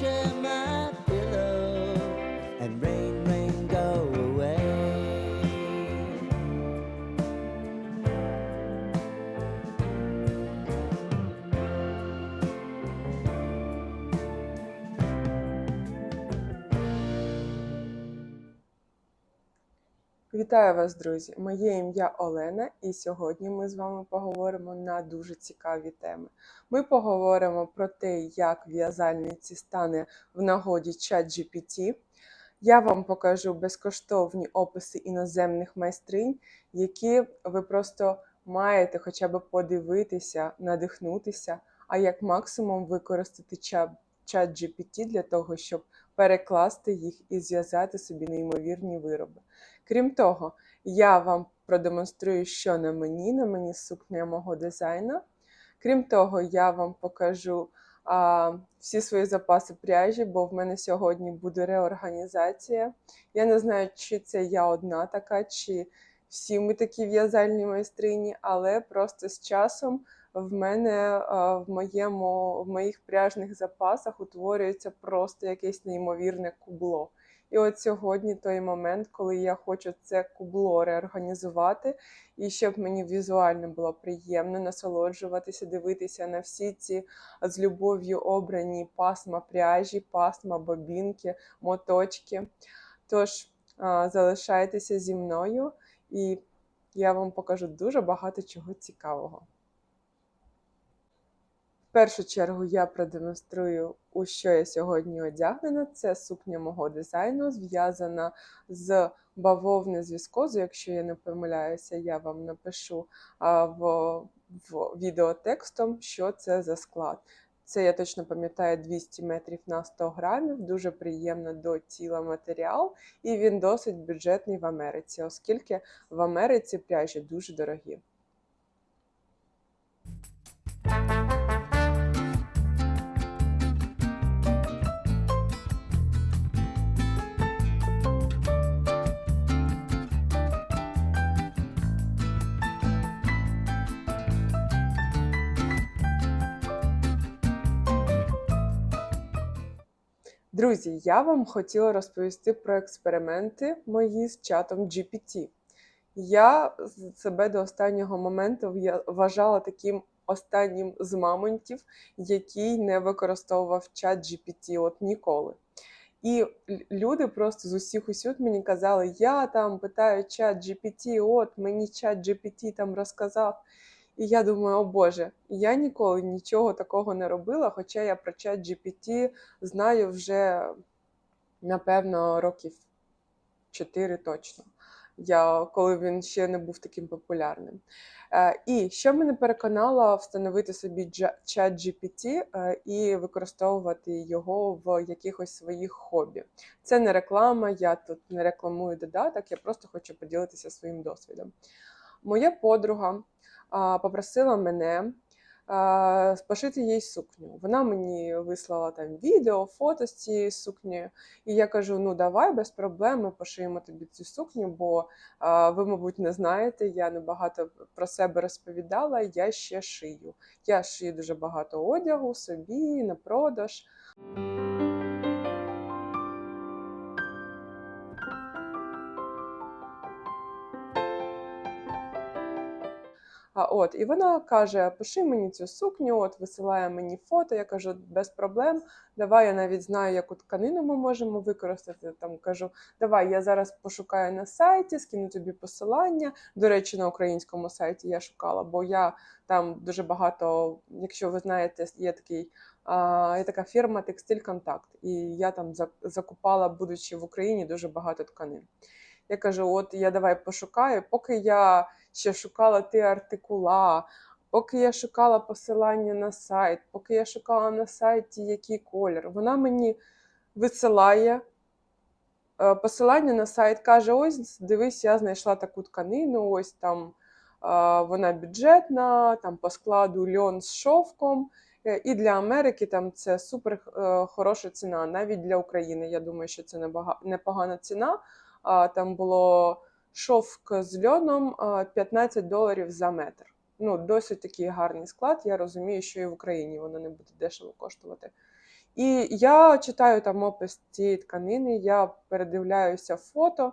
Hashem. Вітаю вас, друзі! Моє ім'я Олена, і сьогодні ми з вами поговоримо на дуже цікаві теми. Ми поговоримо про те, як в'язальниці стане в нагоді ChatGPT. Я вам покажу безкоштовні описи іноземних майстринь, які ви просто маєте хоча б подивитися, надихнутися, а як максимум використати ChatGPT для того, щоб перекласти їх і зв'язати собі неймовірні вироби. Крім того, я вам продемонструю, що на мені, на мені сукня мого дизайну. Крім того, я вам покажу а, всі свої запаси пряжі, бо в мене сьогодні буде реорганізація. Я не знаю, чи це я одна така, чи всі ми такі в'язальні майстрині, але просто з часом в мене в, моєму, в моїх пряжних запасах утворюється просто якесь неймовірне кубло. І от сьогодні той момент, коли я хочу це кубло реорганізувати, і щоб мені візуально було приємно насолоджуватися, дивитися на всі ці з любов'ю обрані пасма пряжі, пасма, бобінки, моточки. Тож залишайтеся зі мною, і я вам покажу дуже багато чого цікавого. Першу чергу я продемонструю, у що я сьогодні одягнена. Це сукня мого дизайну, зв'язана з бавовни з віскозу. Якщо я не помиляюся, я вам напишу в, в відео текстом, що це за склад. Це я точно пам'ятаю 200 метрів на 100 грамів, дуже приємно до тіла матеріал, і він досить бюджетний в Америці, оскільки в Америці пряжі дуже дорогі. Друзі, я вам хотіла розповісти про експерименти мої з чатом GPT. Я себе до останнього моменту вважала таким останнім з мамонтів, який не використовував чат GPT от ніколи. І люди просто з усіх усюд мені казали: я там питаю чат GPT, от мені чат GPT там розказав. І я думаю, о Боже, я ніколи нічого такого не робила, хоча я про чат GPT знаю вже, напевно, років 4 точно. Я, коли він ще не був таким популярним. Е, і що мене переконало встановити собі чат GPT е, і використовувати його в якихось своїх хобі. Це не реклама, я тут не рекламую додаток, я просто хочу поділитися своїм досвідом. Моя подруга попросила мене пошити їй сукню. Вона мені вислала там відео, фото з цією сукнею. І я кажу: ну давай без проблем ми пошиємо тобі цю сукню, бо ви, мабуть, не знаєте, я небагато про себе розповідала, я ще шию. Я шию дуже багато одягу собі на продаж. А от і вона каже: пиши мені цю сукню, от висилає мені фото. Я кажу, без проблем. Давай я навіть знаю, яку тканину ми можемо використати. Там кажу, давай я зараз пошукаю на сайті, скину тобі посилання. До речі, на українському сайті я шукала, бо я там дуже багато, якщо ви знаєте, є такий. Є така фірма Текстиль Контакт, і я там закупала, будучи в Україні, дуже багато тканин. Я кажу: от я давай пошукаю, поки я ще шукала ті артикула, поки я шукала посилання на сайт, поки я шукала на сайті який колір, вона мені висилає е, посилання на сайт каже: ось, дивись, я знайшла таку тканину, ось там е, вона бюджетна, там по складу льон з шовком. Е, І для Америки там це супер хороша ціна, навіть для України. Я думаю, що це непогана ціна. Там було шовк з льоном 15 доларів за метр. Ну, досить такий гарний склад. Я розумію, що і в Україні воно не буде дешево коштувати. І я читаю там опис цієї тканини, я передивляюся фото.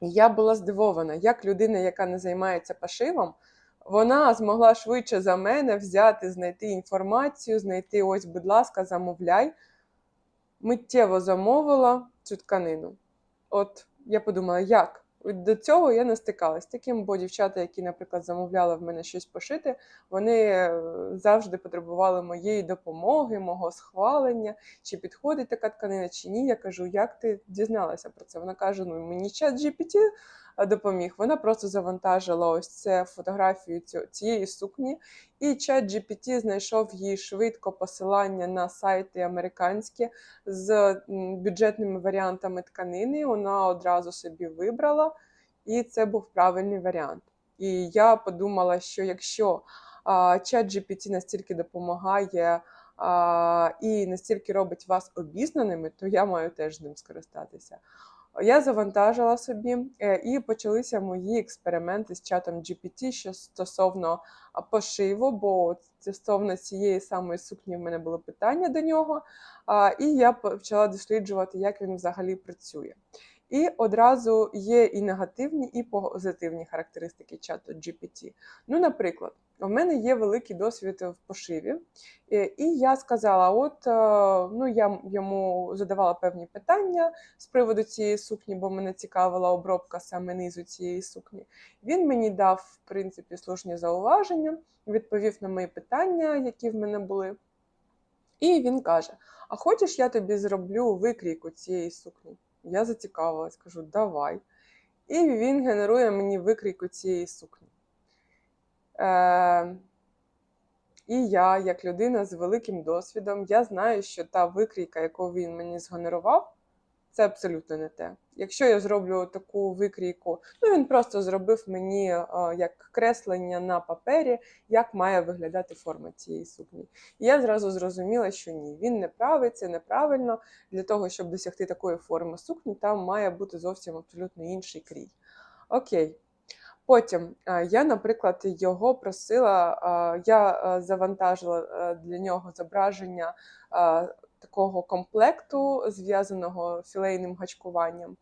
І я була здивована, як людина, яка не займається пошивом, вона змогла швидше за мене взяти, знайти інформацію, знайти ось, будь ласка, замовляй. Миттєво замовила цю тканину. От я подумала, як? До цього я не стикалась. Таким, бо дівчата, які, наприклад, замовляли в мене щось пошити, вони е, завжди потребували моєї допомоги, мого схвалення, чи підходить така тканина, чи ні. Я кажу, як ти дізналася про це? Вона каже: ну мені чат GPT допоміг. Вона просто завантажила ось це фотографію цієї сукні, і чат GPT знайшов їй швидко посилання на сайти американські з бюджетними варіантами тканини. Вона одразу собі вибрала, і це був правильний варіант. І я подумала, що якщо чат GPT настільки допомагає а, і настільки робить вас обізнаними, то я маю теж ним скористатися. Я завантажила собі, е, і почалися мої експерименти з чатом GPT, що стосовно пошиву, бо стосовно цієї самої сукні в мене було питання до нього. І я почала досліджувати, як він взагалі працює. І одразу є і негативні, і позитивні характеристики чату GPT. Ну, наприклад, у мене є великий досвід в пошиві, і- і я сказала: от е, ну я йому задавала певні питання з приводу цієї сукні, бо мене цікавила обробка саме низу цієї сукні. Він мені дав, в принципі, слушні зауваження, відповів на мої питання, які в мене були. І він каже: А хочеш, я тобі зроблю викрійку цієї сукні? Я зацікавилась, кажу, давай. І він генерує мені викрійку цієї сукні. Е, і я, як людина з великим досвідом, я знаю, що та викрійка, яку він мені згенерував, це абсолютно не те. Якщо я зроблю таку викрійку, ну він просто зробив мені е, як креслення на папері, як має виглядати форма цієї сукні. І я зразу зрозуміла, що ні, він не правий, це неправильно. Для того, щоб досягти такої форми сукні, там має бути зовсім абсолютно інший крій. Окей. Потім е, я, наприклад, його просила, е, я завантажила для нього зображення такого комплекту, зв'язаного філейним гачкуванням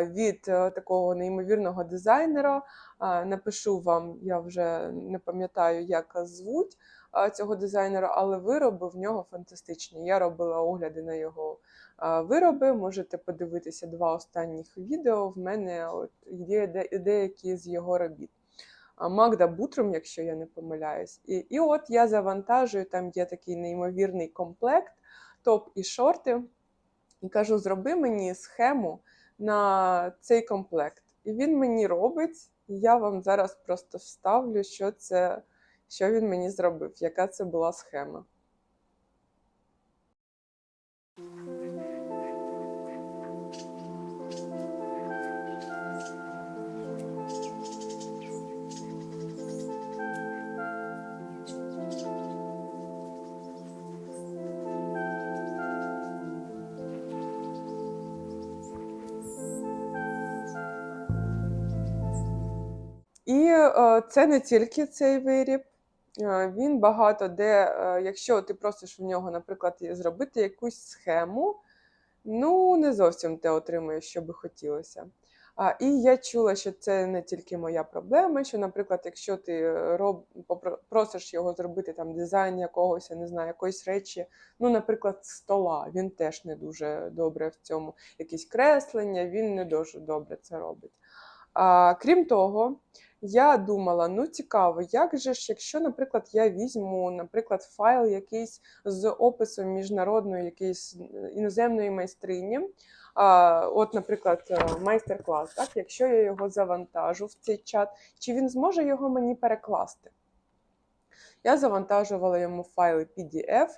від е, такого неймовірного дизайнера. Напишу вам, я вже не пам'ятаю, як звуть цього дизайнера, але вироби в нього фантастичні. Я робила огляди на його вироби. Можете подивитися два останніх відео. В мене от є деякі з його робіт. Магда Бутрум, якщо я не помиляюсь. І, і от я завантажую, там є такий неймовірний комплект, топ і шорти. І кажу: зроби мені схему на цей комплект. І він мені робить. І я вам зараз просто вставлю, що це, що він мені зробив, яка це була схема. Це не тільки цей виріб. Е, Він багато де, е, якщо ти просиш в нього, наприклад, зробити якусь схему, ну не зовсім те отримуєш, що би хотілося. А, і я чула, що це не тільки моя проблема, що, наприклад, якщо ти е, роб, просиш його зробити там дизайн якогось, я не знаю, якоїсь речі, ну, наприклад, стола, він теж не дуже добре в цьому. Якісь креслення, він не дуже добре це робить. А, крім того, я думала, ну цікаво, як же ж, якщо, наприклад, я візьму, наприклад, файл якийсь з описом міжнародної якоїсь е, іноземної майстрині. А, от, наприклад, е, майстер-клас, так, якщо я його завантажу в цей чат, чи він зможе його мені перекласти? Я завантажувала йому файли PDF,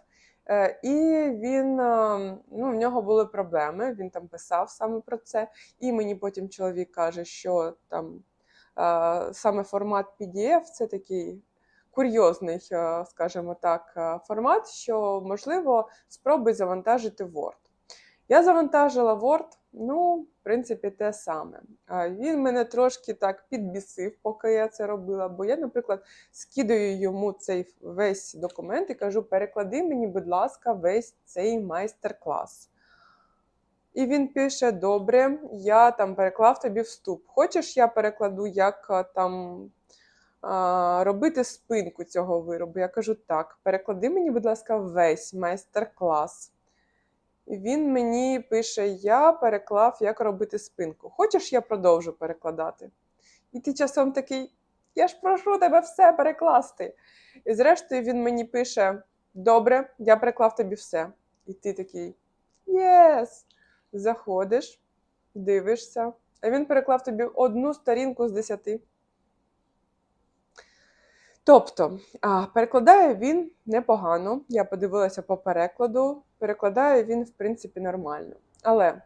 Е, І він ну, в нього були проблеми. Він там писав саме про це. І мені потім чоловік каже, що там саме формат PDF це такий курйозний, е, скажімо так, е, формат, що можливо спробуй завантажити Word. Я завантажила Word, ну, в принципі, те саме. Він мене трошки так підбісив, поки я це робила. Бо я, наприклад, скидаю йому цей весь документ і кажу: переклади мені, будь ласка, весь цей майстер-клас. І він пише: Добре, я там переклав тобі вступ. Хочеш, я перекладу, як там робити спинку цього виробу? Я кажу: так, переклади мені, будь ласка, весь майстер-клас. І він мені пише: Я переклав, як робити спинку. Хочеш, я продовжу перекладати? І ти часом такий: Я ж прошу тебе все перекласти. І зрештою він мені пише: Добре, я переклав тобі все. І ти такий Єс! Заходиш, дивишся. А він переклав тобі одну сторінку з десяти. Тобто, а, перекладає він непогано. Я подивилася по перекладу. Перекладає він, в принципі, нормально. Але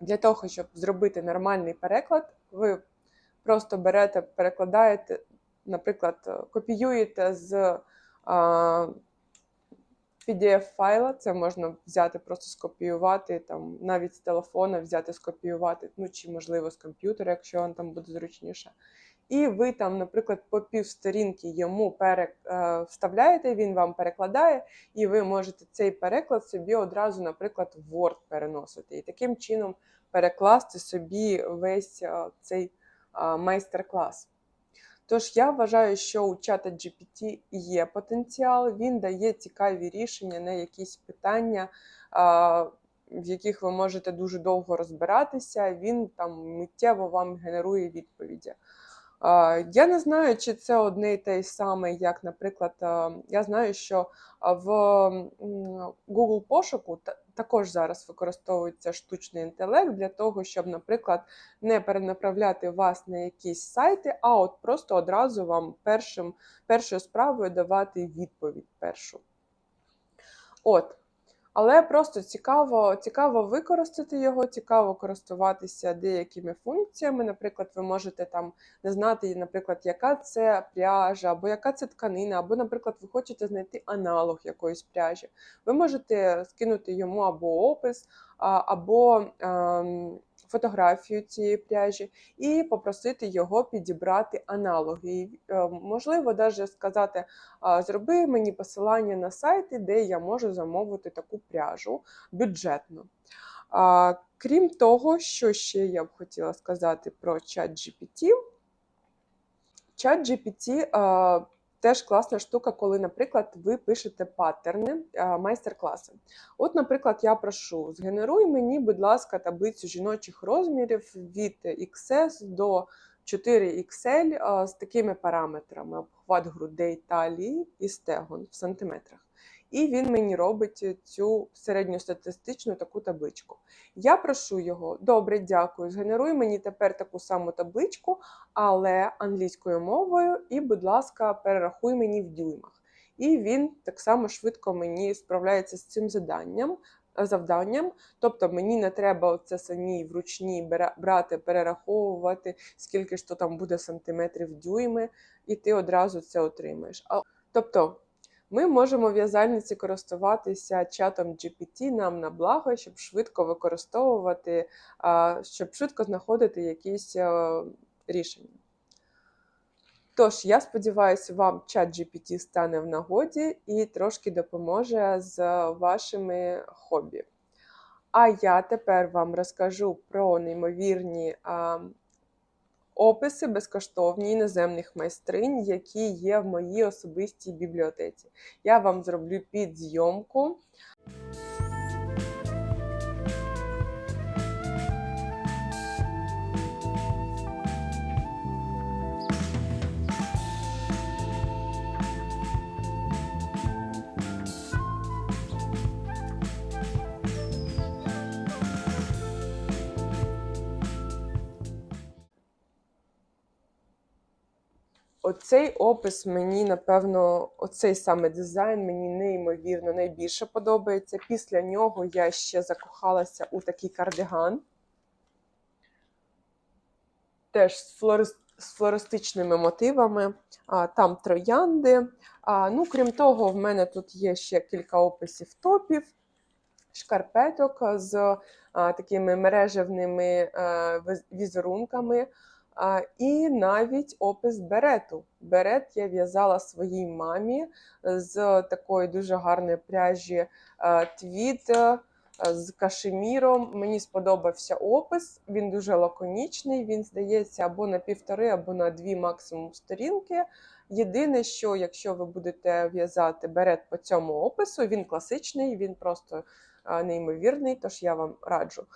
для того, щоб зробити нормальний переклад, ви просто берете, перекладаєте, наприклад, копіюєте з а, PDF-файла, це можна взяти, просто скопіювати, там, навіть з телефона взяти, скопіювати, ну чи, можливо, з комп'ютера, якщо вам там буде зручніше. І ви там, наприклад, по півсторінки йому пере, е, вставляєте, він вам перекладає, і ви можете цей переклад собі одразу, наприклад, в Word переносити. І таким чином перекласти собі весь е, цей е, майстер-клас. Тож я вважаю, що у чата GPT є потенціал, він дає цікаві рішення на якісь питання, в яких ви можете дуже довго розбиратися. Він там миттєво вам генерує відповіді. Я не знаю, чи це одне і те саме, як, наприклад, я знаю, що в Google пошуку також зараз використовується штучний інтелект для того, щоб, наприклад, не перенаправляти вас на якісь сайти, а от просто одразу вам першим, першою справою давати відповідь першу. От. Але просто цікаво, цікаво використати його, цікаво користуватися деякими функціями. Наприклад, ви можете там не знати, наприклад, яка це пряжа, або яка це тканина, або, наприклад, ви хочете знайти аналог якоїсь пряжі. Ви можете скинути йому або опис, або ем, фотографію цієї пряжі і попросити його підібрати аналоги. Е, можливо, навіть сказати, зроби мені посилання на сайти, де я можу замовити таку пряжу бюджетно. Крім того, що ще я б хотіла сказати про ChatGPT. ChatGPT а, теж класна штука, коли, наприклад, ви пишете паттерни, майстер-класи. От, наприклад, я прошу: згенеруй мені, будь ласка, таблицю жіночих розмірів від XS до 4XL з такими параметрами: обхват грудей, талії і стегон в сантиметрах. І він мені робить цю середньостатистичну таку табличку. Я прошу його, добре, дякую. Згенеруй мені тепер таку саму табличку, але англійською мовою, і, будь ласка, перерахуй мені в дюймах. І він так само швидко мені справляється з цим заданням. Завданням, тобто мені не треба це самі вручні брати, перераховувати, скільки ж то там буде сантиметрів дюйми, і ти одразу це отримаєш. Тобто ми можемо в в'язальниці користуватися чатом GPT нам на благо, щоб швидко використовувати, щоб швидко знаходити якісь е, рішення. Тож, я сподіваюся, вам чат GPT стане в нагоді і трошки допоможе з вашими хобі. А я тепер вам розкажу про неймовірні описи безкоштовні іноземних майстринь, які є в моїй особистій бібліотеці. Я вам зроблю підзйомку. Оцей опис мені, напевно, оцей саме дизайн мені неймовірно найбільше подобається. Після нього я ще закохалася у такий кардиган. Теж з, флорист, з флористичними мотивами. А, там троянди. А, ну, крім того, в мене тут є ще кілька описів топів, шкарпеток з а, такими мережевними а, візерунками. І навіть опис берету. Берет я в'язала своїй мамі з такої дуже гарної пряжі твіт з кашеміром. Мені сподобався опис. Він дуже лаконічний. Він здається або на півтори, або на дві максимум сторінки. Єдине, що якщо ви будете в'язати берет по цьому опису, він класичний, він просто неймовірний. Тож я вам раджу.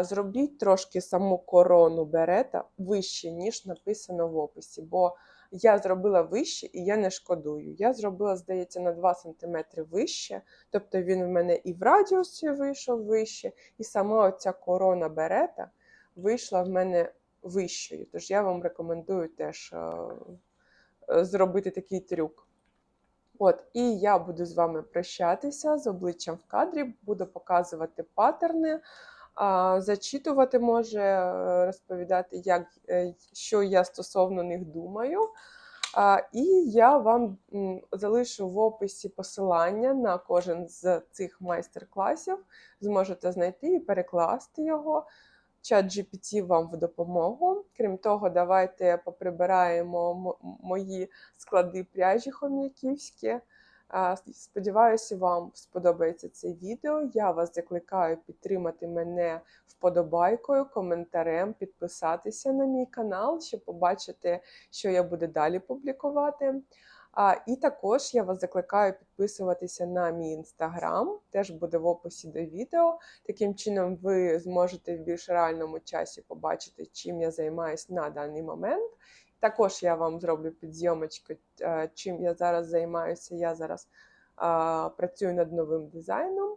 Зробіть трошки саму корону берета вище, ніж написано в описі. Бо я зробила вище і я не шкодую. Я зробила, здається, на 2 см вище. Тобто він в мене і в радіусі вийшов вище, і сама оця корона берета вийшла в мене вищою. Тож я вам рекомендую теж зробити такий трюк. От, і я буду з вами прощатися з обличчям в кадрі, буду показувати паттерни, зачитувати може, розповідати, як, е, що я стосовно них думаю. І я вам залишу в описі посилання на кожен з цих майстер-класів. Зможете знайти і перекласти його. Чат GPT вам в допомогу. Крім того, давайте поприбираємо мої склади пряжі хом'яківські. Сподіваюся, вам сподобається це відео. Я вас закликаю підтримати мене вподобайкою, коментарем, підписатися на мій канал, щоб побачити, що я буду далі публікувати. А, і також я вас закликаю підписуватися на мій інстаграм, теж буде в описі до відео. Таким чином, ви зможете в більш реальному часі побачити, чим я займаюся на даний момент. Також я вам зроблю підзйомочку, е, чим я зараз займаюся. Я зараз а, працюю над новим дизайном.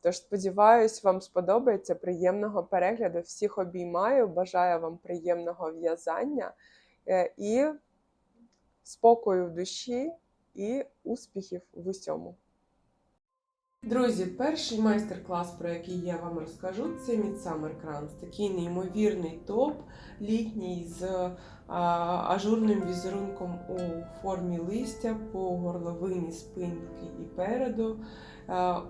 Тож, сподіваюсь, вам сподобається приємного перегляду. Всіх обіймаю, бажаю вам приємного в'язання е, і спокою в душі і успіхів в усьому. Друзі, перший майстер-клас, про який я вам розкажу, це Midsummer Kranz. Такий неймовірний топ літній з ажурним візерунком у формі листя по горловині, спинки і переду.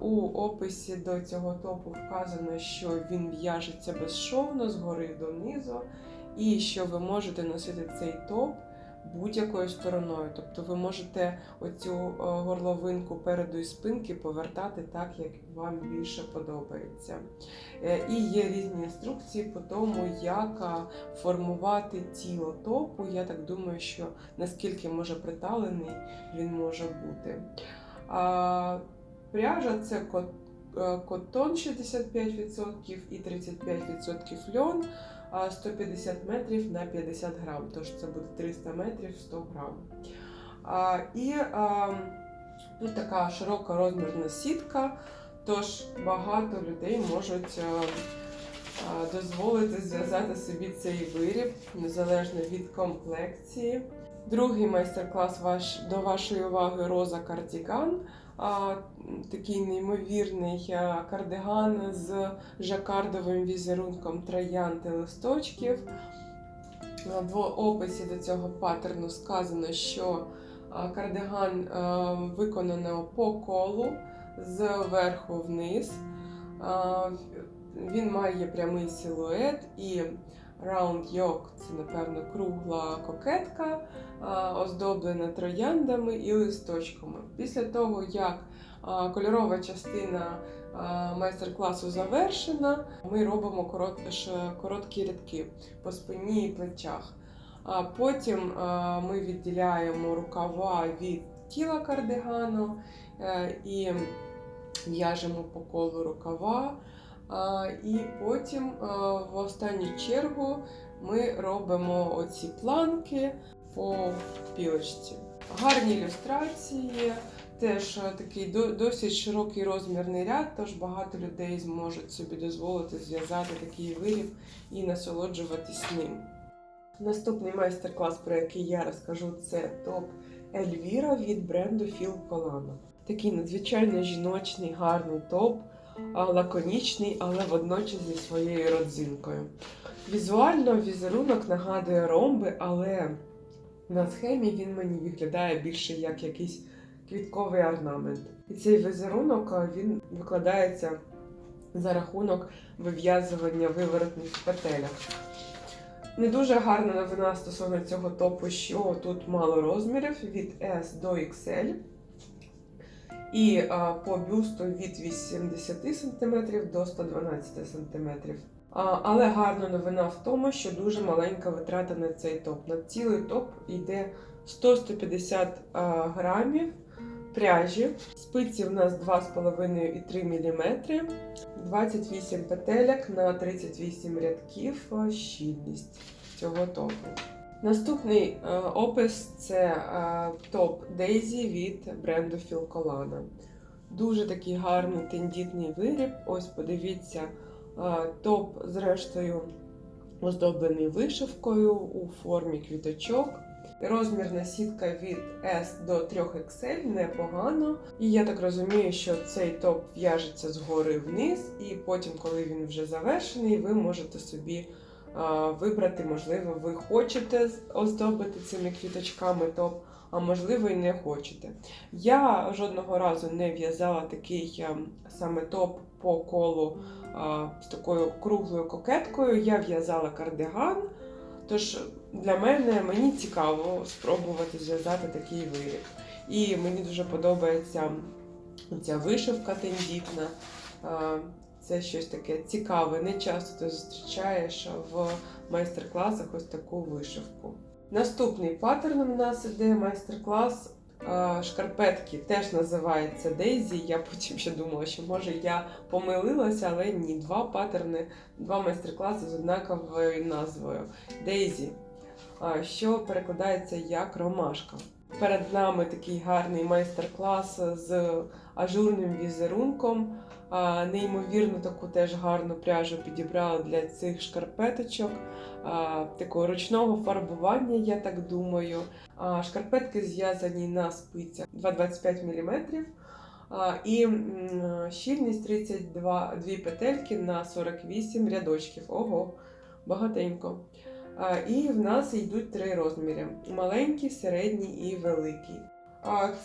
У описі до цього топу вказано, що він в'яжеться безшовно згори донизу, і що ви можете носити цей топ будь-якою стороною. Тобто ви можете оцю е, горловинку переду і спинки повертати так, як вам більше подобається. Е, І є різні інструкції по тому, як формувати тіло топу. Я так думаю, що наскільки може приталений він може бути. Пряжа це кот- е, котон 65% і 35% льон. А 150 метрів на 50 грам, тож це буде 300 метрів 100 грам. І тут така широка розмірна сітка, тож багато людей можуть дозволити зв'язати собі цей виріб незалежно від комплекції. Другий майстер-клас до вашої уваги роза кардіган. Такий неймовірний а, кардиган з жакардовим візерунком троянд і листочків. В описі до цього паттерну сказано, що а, кардиган а, виконано по колу зверху вниз. Він має прямий силует і раунд йок це, напевно, кругла кокетка, оздоблена трояндами і листочками. Після того, як кольорова частина майстер-класу завершена, ми робимо короткі рядки по спині і плечах. А потім ми відділяємо рукава від тіла кардигану е, і в'яжемо по колу рукава. І потім в останню чергу ми робимо оці планки по пілочці. Гарні ілюстрації, теж такий досить широкий розмірний ряд, тож багато людей зможуть собі дозволити зв'язати такий виріб і насолоджуватись ним. Наступний майстер-клас, про який я розкажу, це топ Ельвіра від бренду Філ Colano. Такий надзвичайно жіночний, гарний топ, лаконічний, але водночас зі своєю родзинкою. Візуально візерунок нагадує ромби, але на схемі він мені виглядає більше як якийсь квітковий орнамент. І цей візерунок він викладається за рахунок вив'язування виворотних петелях. Не дуже гарна новина стосовно цього топу, що тут мало розмірів від S до XL. І а, по бюсту від 80 см до 112 см. Але гарна новина в тому, що дуже маленька витрата на цей топ. На цілий топ йде 100-150 грамів пряжі. Спиці в нас 2,5 і 3 мм. 28 петелек на 38 рядків щільність цього топу. Наступний опис це топ Daisy від бренду Colano. Дуже такий гарний тендітний виріб. Ось подивіться, топ, зрештою, оздоблений вишивкою у формі квіточок. Розмірна сітка від S до 3XL непогано. І я так розумію, що цей топ в'яжеться згори вниз, і потім, коли він вже завершений, ви можете собі а, вибрати, можливо, ви хочете оздобити цими квіточками топ, а можливо і не хочете. Я жодного разу не в'язала такий ем, саме топ по колу з такою круглою кокеткою. Я в'язала кардиган. Тож для мене мені цікаво спробувати зв'язати такий виріб. І мені дуже подобається ця вишивка тендітна. Це щось таке цікаве. Не часто ти зустрічаєш в майстер-класах ось таку вишивку. Наступний паттерн у нас іде майстер-клас шкарпетки. Теж називається Дейзі. Я потім ще думала, що може я помилилася, але ні. Два паттерни, два майстер-класи з однаковою назвою Дейзі, що перекладається як ромашка. Перед нами такий гарний майстер-клас з ажурним візерунком. Неймовірно таку теж гарну пряжу підібрала для цих шкарпеточок, такого ручного фарбування, я так думаю. Шкарпетки зв'язані на спицях 2,25 мм. І щільність 32 дві петельки на 48 рядочків. Ого, багатенько. І в нас йдуть три розміри: маленький, середній і великий.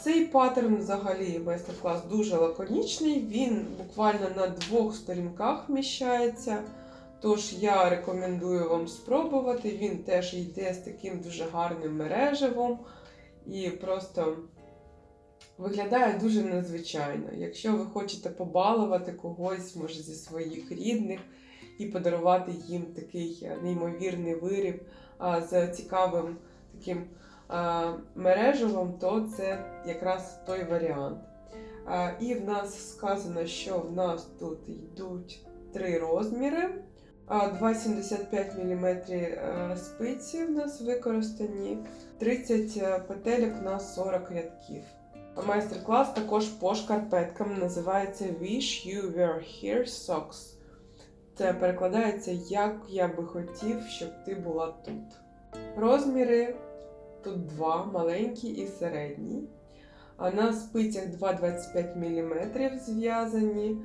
Цей паттерн взагалі майстер-клас дуже лаконічний. Він буквально на двох сторінках вміщається. Тож я рекомендую вам спробувати. Він теж йде з таким дуже гарним мережевом і просто виглядає дуже незвичайно. Якщо ви хочете побалувати когось, може зі своїх рідних, і подарувати їм такий е, неймовірний виріб з цікавим таким а, мережевом, то це якраз той варіант. І в нас сказано, що в нас тут йдуть три розміри. А, 2,75 мм е, спиці в нас використані, 30 петелек на 40 рядків. Майстер-клас також по шкарпеткам називається Wish You Were Here Socks. Це перекладається як я би хотів, щоб ти була тут. Розміри тут два, маленький і середній. А на спицях 2,25 мм зв'язані.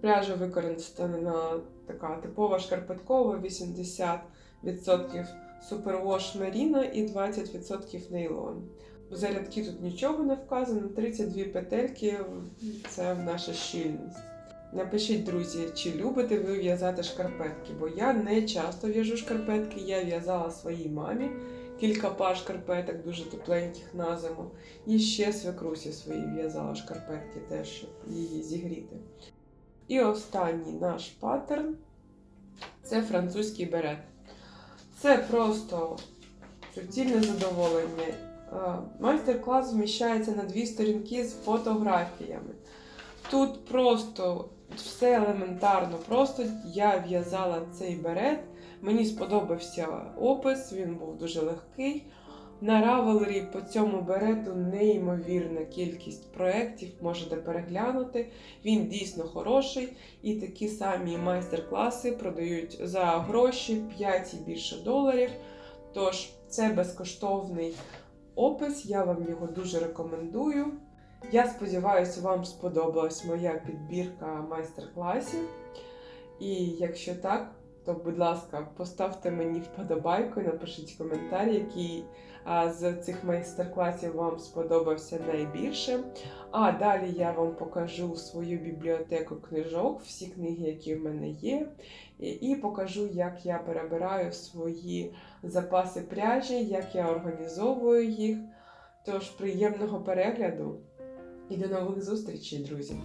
Пряжа використана така типова шкарпеткова, 80% супервош меріна і 20% нейлон. За рядки тут нічого не вказано, 32 петельки це наша щільність. Напишіть, друзі, чи любите ви в'язати шкарпетки, бо я не часто в'яжу шкарпетки, я в'язала своїй мамі кілька пар шкарпеток, дуже тепленьких на зиму. І ще свекрусі своїй в'язала шкарпетки теж, щоб її зігріти. І останній наш паттерн це французький берет. Це просто суцільне задоволення. Майстер-клас вміщається на дві сторінки з фотографіями. Тут просто все елементарно. Просто я в'язала цей берет. Мені сподобався опис, він був дуже легкий. На Ravelry по цьому берету неймовірна кількість проєктів, можете переглянути. Він дійсно хороший, і такі самі майстер-класи продають за гроші 5 і більше доларів. Тож, це безкоштовний опис, я вам його дуже рекомендую. Я сподіваюся, вам сподобалась моя підбірка майстер-класів. І якщо так, то, будь ласка, поставте мені вподобайку і напишіть коментар, який з цих майстер-класів вам сподобався найбільше. А далі я вам покажу свою бібліотеку книжок, всі книги, які в мене є, і покажу, як я перебираю свої запаси пряжі, як я організовую їх. Тож приємного перегляду і до нових зустрічей, друзі!